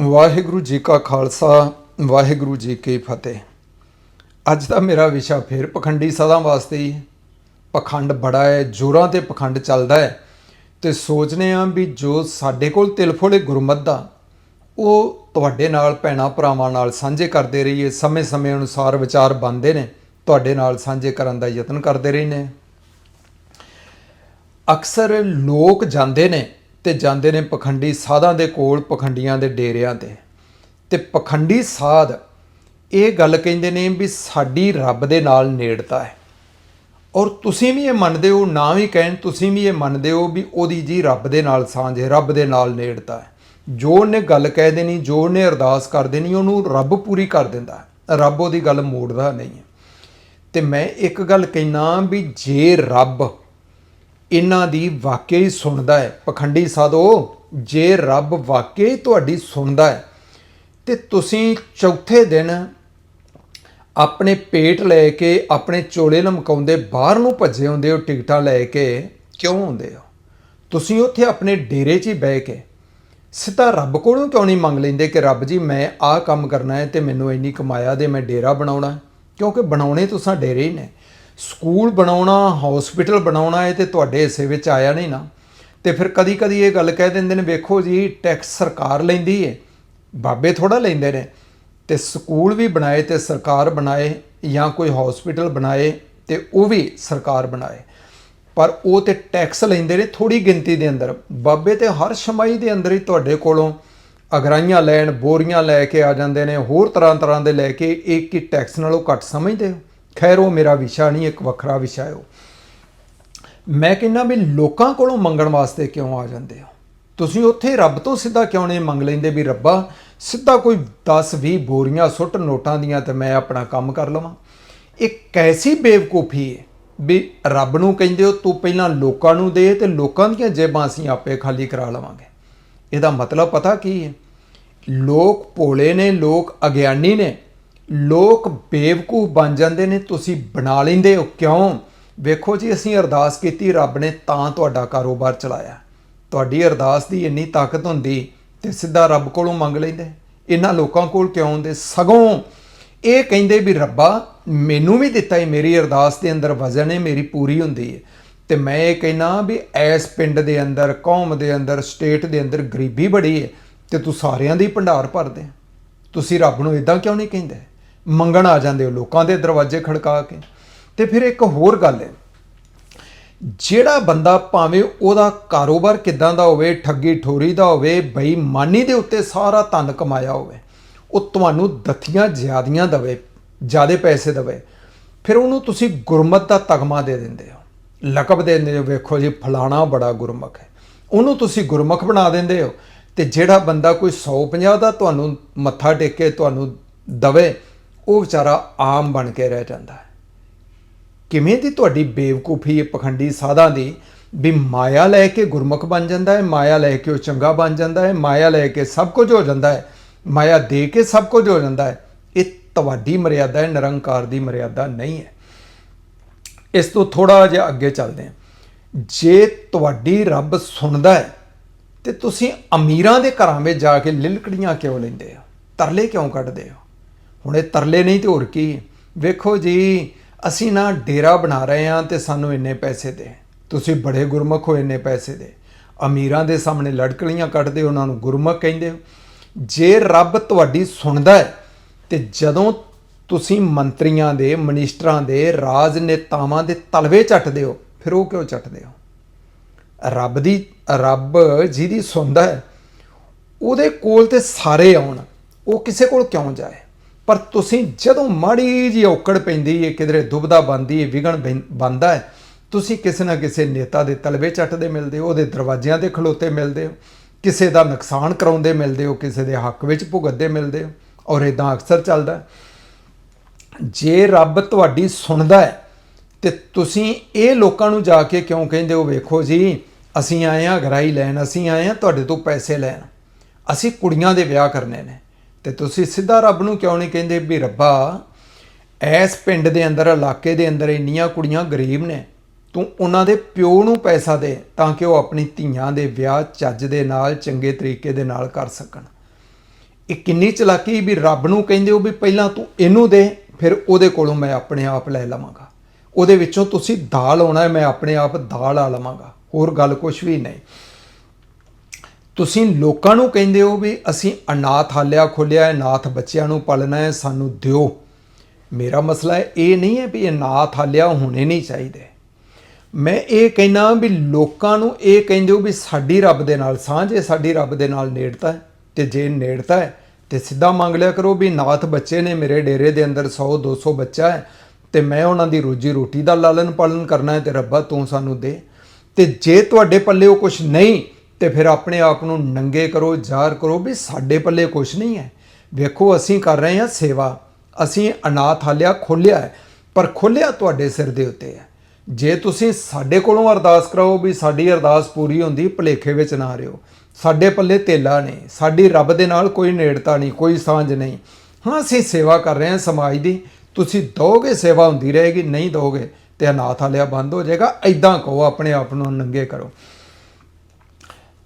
ਵਾਹਿਗੁਰੂ ਜੀ ਕਾ ਖਾਲਸਾ, ਵਾਹਿਗੁਰੂ ਜੀ ਕੀ ਫਤਿਹ। ਅੱਜ ਦਾ ਮੇਰਾ ਵਿਸ਼ਾ ਫਿਰ ਪਖੰਡੀ ਸਦਾ ਵਾਸਤੇ ਹੀ। ਪਖੰਡ ਬੜਾ ਹੈ, ਜੋਰਾਂ ਤੇ ਪਖੰਡ ਚੱਲਦਾ ਹੈ। ਤੇ ਸੋਚਨੇ ਆ ਵੀ ਜੋ ਸਾਡੇ ਕੋਲ ਤਿਲਫੋਲੇ ਗੁਰਮਤ ਦਾ, ਉਹ ਤੁਹਾਡੇ ਨਾਲ, ਭੈਣਾ ਭਰਾਵਾਂ ਨਾਲ ਸਾਂਝੇ ਕਰਦੇ ਰਹੀਏ। ਸਮੇਂ-ਸਮੇਂ ਅਨੁਸਾਰ ਵਿਚਾਰ ਬਣਦੇ ਨੇ, ਤੁਹਾਡੇ ਨਾਲ ਸਾਂਝੇ ਕਰਨ ਦਾ ਯਤਨ ਕਰਦੇ ਰਹਿੰਦੇ ਨੇ ਅਕਸਰ ਲੋਕ ਜਾਂਦੇ ਨੇ ਤੇ ਜਾਂਦੇ ਨੇ ਪਖੰਡੀ ਸਾਧਾਂ ਦੇ ਕੋਲ ਪਖੰਡੀਆਂ ਦੇ ਡੇਰਿਆਂ ਤੇ। ਤੇ ਪਖੰਡੀ ਸਾਧ ਇਹ ਗੱਲ ਕਹਿੰਦੇ ਨੇ ਵੀ ਸਾਡੀ ਰੱਬ ਦੇ ਨਾਲ ਨੇੜਤਾ ਹੈ। ਔਰ ਤੁਸੀਂ ਵੀ ਇਹ ਮੰਨਦੇ ਹੋ, ਨਾ ਵੀ ਕਹਿਣ, ਤੁਸੀਂ ਵੀ ਇਹ ਮੰਨਦੇ ਹੋ ਵੀ ਉਹਦੀ ਜੀ ਰੱਬ ਦੇ ਨਾਲ ਸਾਂਝ ਹੈ, ਰੱਬ ਦੇ ਨਾਲ ਨੇੜਤਾ ਹੈ। ਜੋ ਉਹਨੇ ਗੱਲ ਕਹਿ ਦੇਣੀ, ਜੋ ਉਹਨੇ ਅਰਦਾਸ ਕਰ ਦੇਣੀ, ਉਹਨੂੰ ਰੱਬ ਪੂਰੀ ਕਰ ਦਿੰਦਾ ਰੱਬ ਉਹਦੀ ਗੱਲ ਮੋੜਦਾ ਨਹੀਂ ਹੈ। ਤੇ ਮੈਂ ਇੱਕ ਗੱਲ ਕਹਿਣਾ ਵੀ ਜੇ ਰੱਬ ਇਹਨਾਂ ਦੀ ਵਾਕਈ ਹੀ ਸੁਣਦਾ ਹੈ। ਪਖੰਡੀ ਸਾਧੋ, ਜੇ ਰੱਬ ਵਾਕਈ ਹੀ ਤੁਹਾਡੀ ਸੁਣਦਾ ਹੈ, ਤੇ ਤੁਸੀਂ ਚੌਥੇ ਦਿਨ ਆਪਣੇ ਪੇਟ ਲੈ ਕੇ, ਆਪਣੇ ਚੋਲੇ ਲਮਕਾਉਂਦੇ ਬਾਹਰ ਨੂੰ ਭੱਜੇ ਹੁੰਦੇ ਹੋ, ਟਿਕਟਾਂ ਲੈ ਕੇ ਕਿਉਂ ਹੁੰਦੇ ਹੋ? ਤੁਸੀਂ ਉੱਥੇ ਆਪਣੇ ਡੇਰੇ 'ਚ ਹੀ ਬਹਿ ਕੇ ਸਿੱਧਾ ਰੱਬ ਕੋਲੋਂ ਕਿਉਂ ਨਹੀਂ ਮੰਗ ਲੈਂਦੇ ਕਿ ਰੱਬ ਜੀ, ਮੈਂ ਆਹ ਕੰਮ ਕਰਨਾ ਹੈ ਤੇ ਮੈਨੂੰ ਇੰਨੀ ਕਮਾਇਆ ਦੇ, ਮੈਂ ਡੇਰਾ ਬਣਾਉਣਾ ਕਿਉਂਕਿ ਬਣਾਉਣੇ ਤੁਸੀਂ ਡੇਰੇ ਹੀ ਨੇ। ਸਕੂਲ ਬਣਾਉਣਾ ਹਸਪੀਟਲ ਬਣਾਉਣਾ ਹੈ ਤੇ ਤੁਹਾਡੇ ਹਿੱਸੇ ਵਿੱਚ ਆਇਆ ਨਹੀਂ ਨਾ। ਤੇ ਫਿਰ ਕਦੀ ਕਦੀ ਇਹ ਗੱਲ ਕਹਿ ਦਿੰਦੇ ਨੇ, ਵੇਖੋ ਜੀ ਟੈਕਸ ਸਰਕਾਰ ਲੈਂਦੀ ਹੈ ਬਾਬੇ ਥੋੜਾ ਲੈਂਦੇ ਨੇ। ਤੇ ਸਕੂਲ ਵੀ ਬਣਾਏ ਤੇ ਸਰਕਾਰ ਬਣਾਏ, ਜਾਂ ਕੋਈ ਹਸਪੀਟਲ ਬਣਾਏ ਤੇ ਉਹ ਵੀ ਸਰਕਾਰ ਬਣਾਏ। ਪਰ ਉਹ ਤੇ ਟੈਕਸ ਲੈਂਦੇ ਨੇ ਥੋੜੀ ਗਿਣਤੀ ਦੇ ਅੰਦਰ। ਬਾਬੇ ਤੇ ਹਰ ਸ਼ਮਾਈ ਦੇ ਅੰਦਰ ਹੀ ਤੁਹਾਡੇ ਕੋਲੋਂ ਅਗਰਾਈਆਂ ਲੈਣ, ਬੋਰੀਆਂ ਲੈ ਕੇ ਆ ਜਾਂਦੇ ਨੇ, ਹੋਰ ਤਰ੍ਹਾਂ ਤਰ੍ਹਾਂ ਦੇ ਲੈ ਕੇ ਇੱਕ ਹੀ ਟੈਕਸ ਨਾਲੋਂ ਘੱਟ ਸਮਝਦੇ ਹੋ। ਖੈਰ ਉਹ ਮੇਰਾ ਵਿਸ਼ਾ ਨਹੀਂ, ਇੱਕ ਵੱਖਰਾ ਵਿਸ਼ਾ ਹੈ ਉਹ। ਮੈਂ ਕਹਿੰਦਾ ਵੀ ਲੋਕਾਂ ਕੋਲੋਂ ਮੰਗਣ ਵਾਸਤੇ ਕਿਉਂ ਆ ਜਾਂਦੇ ਹੋ? ਤੁਸੀਂ ਉੱਥੇ ਰੱਬ ਤੋਂ ਸਿੱਧਾ ਕਿਉਂ ਨਹੀਂ ਮੰਗ ਲੈਂਦੇ ਵੀ ਰੱਬਾ, ਸਿੱਧਾ ਕੋਈ 10 20 ਬੋਰੀਆਂ ਸੁੱਟ ਨੋਟਾਂ ਦੀਆਂ ਤੇ ਮੈਂ ਆਪਣਾ ਕੰਮ ਕਰ ਲਵਾਂ? ਇਹ ਕੈਸੀ ਬੇਵਕੂਫੀ ਹੈ ਵੀ ਰੱਬ ਨੂੰ ਕਹਿੰਦੇ ਹੋ, ਤੂੰ ਪਹਿਲਾਂ ਲੋਕਾਂ ਨੂੰ ਦੇ ਤੇ ਲੋਕਾਂ ਦੀਆਂ ਜੇਬਾਂ ਅਸੀਂ ਆਪੇ ਖਾਲੀ ਕਰਾ ਲਵਾਂਗੇ। ਇਹਦਾ ਮਤਲਬ ਪਤਾ ਕੀ ਹੈ? ਲੋਕ ਭੋਲੇ ਨੇ, ਲੋਕ ਅਗਿਆਨੀ ਨੇ। ਲੋਕ ਬੇਵਕੂਫ ਬਣ ਜਾਂਦੇ ਨੇ, ਤੁਸੀਂ ਬਣਾ ਲੈਂਦੇ ਹੋ ਕਿਉਂ? ਵੇਖੋ ਜੀ, ਅਸੀਂ ਅਰਦਾਸ ਕੀਤੀ, ਰੱਬ ਨੇ ਤਾਂ ਤੁਹਾਡਾ ਕਾਰੋਬਾਰ ਚਲਾਇਆ। ਤੁਹਾਡੀ ਅਰਦਾਸ ਦੀ ਇੰਨੀ ਤਾਕਤ ਹੁੰਦੀ ਤੇ ਸਿੱਧਾ ਰੱਬ ਕੋਲੋਂ ਮੰਗ ਲੈਂਦੇ। ਇਹਨਾਂ ਲੋਕਾਂ ਕੋਲ ਕਿਉਂ ਹੁੰਦੇ ਸਗੋਂ ਇਹ ਕਹਿੰਦੇ ਵੀ, ਰੱਬਾ, ਮੈਨੂੰ ਵੀ ਦਿੱਤਾ ਹੈ ਮੇਰੀ ਅਰਦਾਸ ਦੇ ਅੰਦਰ ਵਜ਼ਨ ਹੈ ਮੇਰੀ ਪੂਰੀ ਹੁੰਦੀ ਹੈ ਤੇ ਮੈਂ ਇਹ ਕਹਿਣਾ ਵੀ, ਐਸ ਪਿੰਡ ਦੇ ਅੰਦਰ, ਕੌਮ ਦੇ ਅੰਦਰ, ਸਟੇਟ ਦੇ ਅੰਦਰ ਗਰੀਬੀ ਬੜੀ ਹੈ ਤੇ ਤੂੰ ਸਾਰਿਆਂ ਦੀ ਭੰਡਾਰ ਭਰਦੇ। ਤੁਸੀਂ ਰੱਬ ਨੂੰ ਇਦਾਂ ਕਿਉਂ ਨਹੀਂ ਕਹਿੰਦੇ? ਮੰਗਣ ਆ ਜਾਂਦੇ ਹੋ ਲੋਕਾਂ ਦੇ ਦਰਵਾਜ਼ੇ ਖੜਕਾ ਕੇ। ਤੇ ਫਿਰ ਇੱਕ ਹੋਰ ਗੱਲ ਹੈ, ਜਿਹੜਾ ਬੰਦਾ ਭਾਵੇਂ ਉਹਦਾ ਕਾਰੋਬਾਰ ਕਿਦਾਂ ਦਾ ਹੋਵੇ, ਠੱਗੀ ਠੋਰੀ ਦਾ ਹੋਵੇ, ਬੇਈਮਾਨੀ ਦੇ ਉੱਤੇ ਸਾਰਾ ਧਨ ਕਮਾਇਆ ਹੋਵੇ, ਉਹ ਤੁਹਾਨੂੰ ਦਥੀਆਂ ਜ਼ਿਆਦੀਆਂ ਦਵੇ, ਜਿਆਦੇ ਪੈਸੇ ਦਵੇ, ਫਿਰ ਉਹਨੂੰ ਤੁਸੀਂ ਗੁਰਮਤ ਦਾ ਤਗਮਾ ਦੇ ਦਿੰਦੇ ਹੋ। ਲਕਬ ਦੇ ਦਿੰਦੇ ਹੋ, ਵੇਖੋ ਜੀ, ਫਲਾਣਾ ਬੜਾ ਗੁਰਮੁਖ ਹੈ। ਉਹਨੂੰ ਤੁਸੀਂ ਗੁਰਮੁਖ ਬਣਾ ਦਿੰਦੇ ਹੋ ਤੇ ਜਿਹੜਾ ਬੰਦਾ ਕੋਈ 150 ਦਾ ਤੁਹਾਨੂੰ ਮੱਥਾ ਟੇਕੇ ਤੁਹਾਨੂੰ ਦਵੇ ਉਹ ਵਿਚਾਰਾ ਆਮ ਬਣ ਕੇ ਰਹਿ ਜਾਂਦਾ ਹੈ। ਕਿਵੇਂ ਦੀ ਤੁਹਾਡੀ ਬੇਵਕੂਫੀ ਹੈ ਪਖੰਡੀ ਸਾਧਾਂ ਦੀ ਵੀ ਮਾਇਆ ਲੈ ਕੇ ਗੁਰਮੁਖ ਬਣ ਜਾਂਦਾ ਹੈ, ਮਾਇਆ ਲੈ ਕੇ ਉਹ ਚੰਗਾ ਬਣ ਜਾਂਦਾ ਹੈ, ਮਾਇਆ ਲੈ ਕੇ ਸਭ ਕੁਝ ਹੋ ਜਾਂਦਾ ਹੈ, ਮਾਇਆ ਦੇ ਕੇ ਸਭ ਕੁਝ ਹੋ ਜਾਂਦਾ ਹੈ, ਇਹ ਤੁਹਾਡੀ ਮਰਿਆਦਾ ਹੈ, ਨਿਰੰਕਾਰ ਦੀ ਮਰਿਆਦਾ ਨਹੀਂ ਹੈ। ਇਸ ਤੋਂ ਥੋੜਾ ਜਿਹਾ ਅੱਗੇ ਚੱਲਦੇ ਹਾਂ। ਜੇ ਤੁਹਾਡੀ ਰੱਬ ਸੁਣਦਾ ਹੈ, ਤੇ ਤੁਸੀਂ ਅਮੀਰਾਂ ਦੇ ਘਰਾਂ ਵਿੱਚ ਜਾ ਕੇ ਲਿਲਕੜੀਆਂ ਕਿਉਂ ਲੈਂਦੇ ਹੋ? ਤਰਲੇ ਕਿਉਂ ਕੱਢਦੇ ਹੋ? ਹੁਣ ਇਹ ਤਰਲੇ ਨਹੀਂ ਤੇ ਹੋਰ ਕੀ? ਵੇਖੋ ਜੀ ਅਸੀਂ ਨਾ ਡੇਰਾ ਬਣਾ ਰਹੇ ਹਾਂ ਤੇ ਸਾਨੂੰ ਇੰਨੇ ਪੈਸੇ ਦੇ। ਤੁਸੀਂ ਬੜੇ ਗੁਰਮੁਖ ਹੋ ਇੰਨੇ ਪੈਸੇ ਦੇ। ਅਮੀਰਾਂ ਦੇ ਸਾਹਮਣੇ ਲੜਕਲੀਆਂ ਕੱਢਦੇ ਹੋ, ਉਹਨਾਂ ਨੂੰ ਗੁਰਮੁਖ ਕਹਿੰਦੇ ਹੋ। ਜੇ ਰੱਬ ਤੁਹਾਡੀ ਸੁਣਦਾ ਹੈ ਤੇ ਜਦੋਂ ਤੁਸੀਂ ਮੰਤਰੀਆਂ ਦੇ ਮਨਿਸਟਰਾਂ ਦੇ ਰਾਜਨੇਤਾਵਾਂ ਦੇ ਤਲਵੇ ਚੱਟਦੇ ਹੋ ਫਿਰ ਉਹ ਕਿਉਂ ਚੱਟਦੇ ਹੋ? ਰੱਬ ਦੀ ਰੱਬ ਜਿਹਦੀ ਸੁਣਦਾ ਹੈ ਉਹਦੇ ਕੋਲ ਤੇ ਸਾਰੇ ਆਉਣ। ਉਹ ਕਿਸੇ ਕੋਲ ਕਿਉਂ ਜਾਏ? ਪਰ ਤੁਸੀਂ ਜਦੋਂ ਮਾੜੀ ਜਿਹੀ ਔਕੜ ਪੈਂਦੀ ਹੈ, ਕਿਧਰੇ ਦੁਬਦਾ ਬੰਦੀ ਹੈ, ਵਿਗਣ ਬੰਦਾ ਹੈ, ਤੁਸੀਂ ਕਿਸੇ ਨਾ ਕਿਸੇ ਨੇਤਾ ਦੇ ਤਲਵੇ ਚੱਟਦੇ ਮਿਲਦੇ ਹੋ, ਉਹਦੇ ਦਰਵਾਜ਼ਿਆਂ ਤੇ ਖਲੋਤੇ ਮਿਲਦੇ ਹੋ, ਕਿਸੇ ਦਾ ਨੁਕਸਾਨ ਕਰਾਉਂਦੇ ਮਿਲਦੇ ਹੋ, ਕਿਸੇ ਦੇ ਹੱਕ ਵਿੱਚ ਭੁਗਤਦੇ ਮਿਲਦੇ ਹੋ, ਔਰ ਇਦਾਂ ਅਕਸਰ ਚੱਲਦਾ ਜੇ ਰੱਬ ਤੁਹਾਡੀ ਸੁਣਦਾ ਹੈ, ਤੇ ਤੁਸੀਂ ਇਹ ਲੋਕਾਂ ਨੂੰ ਜਾ ਕੇ ਕਿਉਂ ਕਹਿੰਦੇ ਹੋ, ਵੇਖੋ ਜੀ, ਅਸੀਂ ਆਏ ਹਾਂ ਗਰਾਈ ਲੈਣ, ਅਸੀਂ ਆਏ ਹਾਂ, ਤੁਹਾਡੇ ਤੋਂ ਪੈਸੇ ਲੈਣ, ਅਸੀਂ ਕੁੜੀਆਂ ਦੇ ਵਿਆਹ ਕਰਨੇ ਨੇ। ਤੇ ਤੁਸੀਂ ਸਿੱਧਾ ਰੱਬ ਨੂੰ ਕਿਉਂ ਨਹੀਂ ਕਹਿੰਦੇ ਵੀ ਰੱਬਾ ਐਸ ਪਿੰਡ ਦੇ ਅੰਦਰ, ਇਲਾਕੇ ਦੇ ਅੰਦਰ ਇੰਨੀਆਂ ਕੁੜੀਆਂ ਗਰੀਬ ਨੇ, ਤੂੰ ਉਹਨਾਂ ਦੇ ਪਿਓ ਨੂੰ ਪੈਸਾ ਦੇ ਤਾਂ ਕਿ ਉਹ ਆਪਣੀ ਧੀਆਂ ਦੇ ਵਿਆਹ ਚੱਜ ਦੇ ਨਾਲ, ਚੰਗੇ ਤਰੀਕੇ ਦੇ ਨਾਲ ਕਰ ਸਕਣ। ਇਹ ਕਿੰਨੀ ਚਲਾਕੀ ਵੀ ਰੱਬ ਨੂੰ ਕਹਿੰਦੇ ਹੋ ਵੀ ਪਹਿਲਾਂ ਤੂੰ ਇਹਨੂੰ ਦੇ, ਫਿਰ ਉਹਦੇ ਕੋਲੋਂ ਮੈਂ ਆਪਣੇ ਆਪ ਲੈ ਲਵਾਂਗਾ। ਉਹਦੇ ਵਿੱਚੋਂ ਤੁਸੀਂ ਦਾਲ ਆਉਣਾ, ਮੈਂ ਆਪਣੇ ਆਪ ਦਾਲ ਆ ਲਵਾਂਗਾ। ਹੋਰ ਗੱਲ ਕੁਝ ਵੀ ਨਹੀਂ। ਤੁਸੀਂ ਲੋਕਾਂ ਨੂੰ ਕਹਿੰਦੇ ਹੋ ਵੀ ਅਸੀਂ ਅਨਾਥ ਹਾਲਿਆ ਖੋਲਿਆ ਅਨਾਥ ਬੱਚਿਆਂ ਨੂੰ ਪਾਲਣਾ ਹੈ, ਸਾਨੂੰ ਦਿਓ। ਮੇਰਾ ਮਸਲਾ ਇਹ ਨਹੀਂ ਹੈ ਵੀ ਅਨਾਥ ਹਾਲਿਆ ਹੋਣੇ ਨਹੀਂ ਚਾਹੀਦੇ। ਮੈਂ ਇਹ ਕਹਿਣਾ ਵੀ ਲੋਕਾਂ ਨੂੰ ਇਹ ਕਹਿੰਦੇ ਹੋ ਵੀ ਸਾਡੀ ਰੱਬ ਦੇ ਨਾਲ ਸਾਂਝ ਹੈ, ਸਾਡੀ ਰੱਬ ਦੇ ਨਾਲ ਨੇੜਤਾ ਹੈ। ਤੇ ਜੇ ਨੇੜਤਾ ਹੈ, ਤੇ ਸਿੱਧਾ ਮੰਗ ਲਿਆ ਕਰੋ ਵੀ ਨਾਥ ਬੱਚੇ ਨੇ ਮੇਰੇ ਡੇਰੇ ਦੇ ਅੰਦਰ 100 200 ਬੱਚਾ ਹੈ, ਤੇ ਮੈਂ ਉਹਨਾਂ ਦੀ ਰੋਜੀ ਰੋਟੀ ਦਾ ਲਾਲਨ ਪਾਲਨ ਕਰਨਾ ਹੈ ਤੇ ਰੱਬਾ ਤੂੰ ਸਾਨੂੰ ਦੇ। ਤੇ ਜੇ ਤੁਹਾਡੇ ਪੱਲੇ ਉਹ ਕੁਝ ਨਹੀਂ ਤੇ ਫਿਰ ਆਪਣੇ ਆਪ ਨੂੰ ਨੰਗੇ ਕਰੋ ਜ਼ਾਹਰ ਕਰੋ ਵੀ ਸਾਡੇ ਪੱਲੇ ਕੁਝ ਨਹੀਂ ਹੈ। ਵੇਖੋ, ਅਸੀਂ ਕਰ ਰਹੇ ਹਾਂ ਸੇਵਾ। ਅਸੀਂ ਅਨਾਥ ਹਾਲਿਆ ਖੋਲਿਆ ਹੈ, ਪਰ ਖੋਲਿਆ ਤੁਹਾਡੇ ਸਿਰ ਦੇ ਉੱਤੇ ਹੈ। ਜੇ ਤੁਸੀਂ ਸਾਡੇ ਕੋਲੋਂ ਅਰਦਾਸ ਕਰਾਓ ਵੀ ਸਾਡੀ ਅਰਦਾਸ ਪੂਰੀ ਹੁੰਦੀ, ਭਲੇਖੇ ਵਿੱਚ ਨਾ ਰਿਓ ਸਾਡੇ ਪੱਲੇ ਤੇਲਾ ਨਹੀਂ, ਸਾਡੀ ਰੱਬ ਦੇ ਨਾਲ ਕੋਈ ਨੇੜਤਾ ਨਹੀਂ, ਕੋਈ ਸਾਂਝ ਨਹੀਂ। ਹਾਂ, ਅਸੀਂ ਸੇਵਾ ਕਰ ਰਹੇ ਹਾਂ ਸਮਾਜ ਦੀ। ਤੁਸੀਂ ਦੋਗੇ ਸੇਵਾ ਹੁੰਦੀ ਰਹੇਗੀ, ਨਹੀਂ ਦੋਗੇ ਤੇ ਅਨਾਥ ਹਾਲਿਆ ਬੰਦ ਹੋ ਜਾਏਗਾ। ਐਦਾਂ ਕਹੋ, ਆਪਣੇ ਆਪ ਨੂੰ ਨੰਗੇ ਕਰੋ।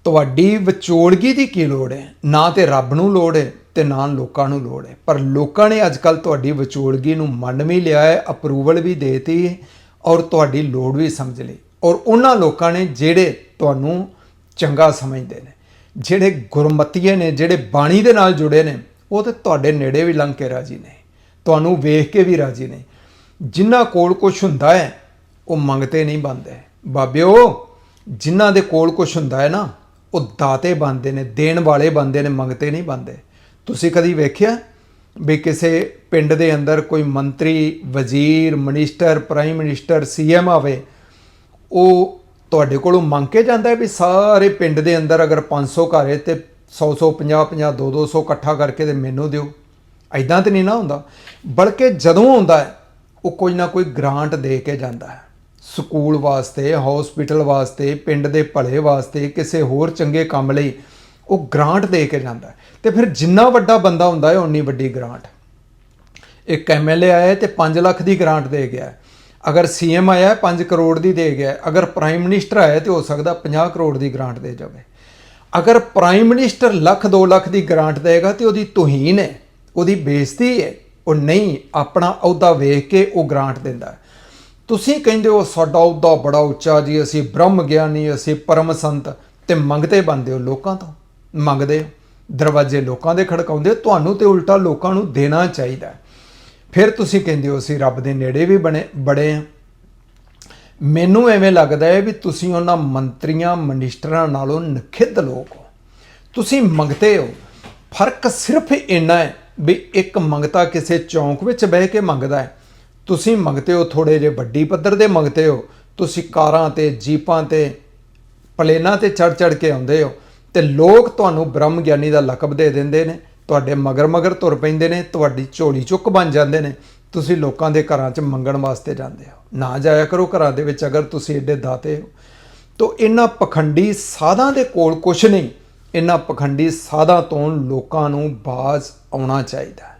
ਤੁਹਾਡੀ ਵਿਚੋਲਗੀ ਦੀ ਕੀ ਲੋੜ ਹੈ? ਨਾ ਤੇ ਰੱਬ ਨੂੰ ਲੋੜ ਹੈ ਤੇ ਨਾ ਲੋਕਾਂ ਨੂੰ ਲੋੜ ਹੈ। ਪਰ ਲੋਕਾਂ ਨੇ ਅੱਜਕੱਲ ਤੁਹਾਡੀ ਵਿਚੋਲਗੀ ਨੂੰ ਮੰਨ ਵੀ ਲਿਆ ਹੈ ਅਪਰੂਵਲ ਵੀ ਦੇਤੀ ਹੈ ਔਰ ਤੁਹਾਡੀ ਲੋੜ ਵੀ ਸਮਝ ਲਈ। ਔਰ ਉਹਨਾਂ ਲੋਕਾਂ ਨੇ ਜਿਹੜੇ ਤੁਹਾਨੂੰ ਚੰਗਾ ਸਮਝਦੇ ਨੇ, ਜਿਹੜੇ ਗੁਰਮਤੀਏ ਨੇ, ਜਿਹੜੇ ਬਾਣੀ ਦੇ ਨਾਲ ਜੁੜੇ ਨੇ, ਉਹ ਤੇ ਤੁਹਾਡੇ ਨੇੜੇ ਵੀ ਲੰਘ ਕੇ ਰਾਜੀ ਨੇ, ਤੁਹਾਨੂੰ ਵੇਖ ਕੇ ਵੀ ਰਾਜੀ ਨੇ। ਜਿਨ੍ਹਾਂ ਕੋਲ ਕੁਝ ਹੁੰਦਾ ਹੈ, ਉਹ ਮੰਗਤੇ ਨਹੀਂ ਬੰਦੇ ਬਾਬਿਓ, ਜਿਨ੍ਹਾਂ ਦੇ ਕੋਲ ਕੁਝ ਹੁੰਦਾ ਹੈ ਨਾ ਉਹ ਦਾਤੇ ਬੰਦੇ ਨੇ, ਦੇਣ ਵਾਲੇ ਬੰਦੇ ਨੇ, ਮੰਗਤੇ ਨਹੀਂ ਬੰਦੇ ਤੁਸੀਂ ਕਦੀ ਵੇਖਿਆ ਵੀ ਕਿਸੇ ਪਿੰਡ ਦੇ ਅੰਦਰ ਕੋਈ ਮੰਤਰੀ, ਵਜ਼ੀਰ, ਮਿਨਿਸਟਰ, ਪ੍ਰਾਈਮ ਮਿਨਿਸਟਰ ਸੀਐਮ ਆਵੇ, ਉਹ ਤੁਹਾਡੇ ਕੋਲੋਂ ਮੰਗ ਕੇ ਜਾਂਦਾ ਵੀ ਸਾਰੇ ਪਿੰਡ ਦੇ ਅੰਦਰ ਅਗਰ 500 ਘਰ ਹੈ ਤੇ 100 100 50 50 2 200 ਇਕੱਠਾ ਕਰਕੇ ਤੇ ਮੈਨੂੰ ਦਿਓ। ਐਦਾਂ ਤੇ ਨਹੀਂ ਨਾ ਹੁੰਦਾ, ਬਲਕਿ ਜਦੋਂ ਆਉਂਦਾ ਉਹ ਕੋਈ ਨਾ ਕੋਈ ਗ੍ਰਾਂਟ ਦੇ ਕੇ ਜਾਂਦਾ ਹੈ। ਸਕੂਲ ਵਾਸਤੇ ਹਸਪੀਟਲ ਵਾਸਤੇ ਪਿੰਡ ਦੇ ਭਲੇ ਵਾਸਤੇ ਕਿਸੇ ਹੋਰ ਚੰਗੇ ਕੰਮ ਲਈ ਉਹ ਗ੍ਰਾਂਟ ਦੇ ਕੇ ਜਾਂਦਾ ਹੈ। ਤੇ ਫਿਰ ਜਿੰਨਾ ਵੱਡਾ ਬੰਦਾ ਹੁੰਦਾ ਹੈ ਉਨੀ ਵੱਡੀ ਗ੍ਰਾਂਟ ਇੱਕ ਐਮਐਲਏ ਆਇਆ ਹੈ ਤੇ 5 ਲੱਖ ਦੀ ਗ੍ਰਾਂਟ ਦੇ ਗਿਆ ਹੈ। ਅਗਰ ਸੀਐਮ ਆਇਆ ਹੈ, 5 ਕਰੋੜ ਦੀ ਦੇ ਗਿਆ ਅਗਰ ਪ੍ਰਾਈਮ ਮਿਨਿਸਟਰ ਆਇਆ ਹੈ ਤੇ ਹੋ ਸਕਦਾ 50 ਕਰੋੜ ਦੀ ਗ੍ਰਾਂਟ ਦੇ ਜਾਵੇ। ਅਗਰ ਪ੍ਰਾਈਮ ਮਿਨਿਸਟਰ ਲੱਖ 2 ਲੱਖ ਦੀ ਗ੍ਰਾਂਟ ਦੇਗਾ ਤੇ ਉਹਦੀ ਤੋਹੀਨ ਹੈ ਉਹਦੀ ਬੇਇੱਜ਼ਤੀ ਹੈ ਉਹ ਨਹੀਂ ਆਪਣਾ ਅਹੁਦਾ ਵੇਖ ਕੇ ਉਹ ਗ੍ਰਾਂਟ ਦਿੰਦਾ ਤੁਸੀਂ ਕਹਿੰਦੇ ਹੋ ਸਾਡਾ ਅਹੁਦਾ ਬੜਾ ਉੱਚਾ ਜੀ, ਅਸੀਂ ਬ੍ਰਹਮ ਗਿਆਨੀ, ਅਸੀਂ ਪਰਮ ਸੰਤ ਤੇ ਮੰਗਤੇ ਬੰਦੇ ਹੋ ਲੋਕਾਂ ਤੋਂ, ਮੰਗਦੇ ਹੋ। ਦਰਵਾਜ਼ੇ ਲੋਕਾਂ ਦੇ ਖੜਕਾਉਂਦੇ ਤੁਹਾਨੂੰ ਤੇ ਉਲਟਾ ਲੋਕਾਂ ਨੂੰ ਦੇਣਾ ਚਾਹੀਦਾ ਫਿਰ ਤੁਸੀਂ ਕਹਿੰਦੇ ਹੋ, ਅਸੀਂ ਰੱਬ ਦੇ ਨੇੜੇ ਵੀ ਬਣੇ, ਬੜੇ ਆ ਮੈਨੂੰ ਐਵੇਂ ਲੱਗਦਾ ਹੈ ਵੀ ਤੁਸੀਂ ਉਹਨਾਂ ਮੰਤਰੀਆਂ, ਮਨਿਸਟਰਾਂ ਨਾਲੋਂ ਨਖਿੱਧ ਲੋਕ ਹੋ। ਤੁਸੀਂ ਮੰਗਤੇ ਹੋ। ਫ਼ਰਕ ਸਿਰਫ ਇੰਨਾ ਹੈ ਵੀ ਇੱਕ ਮੰਗਤਾ ਕਿਸੇ ਚੌਂਕ ਵਿੱਚ ਬਹਿ ਕੇ ਮੰਗਦਾ ਹੈ। ਤੁਸੀਂ ਮੰਗਤੇ ਹੋ ਥੋੜੇ ਜਿਹੇ ਵੱਡੀ ਪੱਧਰ ਦੇ ਮੰਗਤੇ ਹੋ, ਤੁਸੀਂ ਕਾਰਾਂ ਤੇ, ਜੀਪਾਂ ਤੇ, ਪਲੇਨਾਂ ਤੇ ਚੜ ਚੜ ਕੇ ਆਉਂਦੇ ਹੋ ਤੇ ਲੋਕ ਤੁਹਾਨੂੰ ਬ੍ਰਹਮ ਗਿਆਨੀ ਦਾ ਲਕਬ ਦੇ ਦਿੰਦੇ ਨੇ, ਤੁਹਾਡੇ ਮਗਰ ਮਗਰ ਤੁਰ ਪੈਂਦੇ ਨੇ, ਤੁਹਾਡੀ ਝੋਲੀ ਚੁੱਕ ਬਣ ਜਾਂਦੇ ਨੇ, ਤੁਸੀਂ ਲੋਕਾਂ ਦੇ ਘਰਾਂ 'ਚ ਮੰਗਣ ਵਾਸਤੇ ਜਾਂਦੇ ਹੋ। ਨਾ ਜਾਇਆ ਕਰੋ ਘਰਾਂ ਦੇ ਵਿੱਚ ਅਗਰ ਤੁਸੀਂ ਏਡੇ ਦਾਤੇ ਹੋ। ਤਾਂ ਇਹਨਾਂ ਪਖੰਡੀ ਸਾਧਾਂ ਦੇ ਕੋਲ ਕੁਛ ਨਹੀਂ, ਇਹਨਾਂ ਪਖੰਡੀ ਸਾਧਾਂ ਤੋਂ ਲੋਕਾਂ ਨੂੰ ਬਾਜ਼ ਆਉਣਾ ਚਾਹੀਦਾ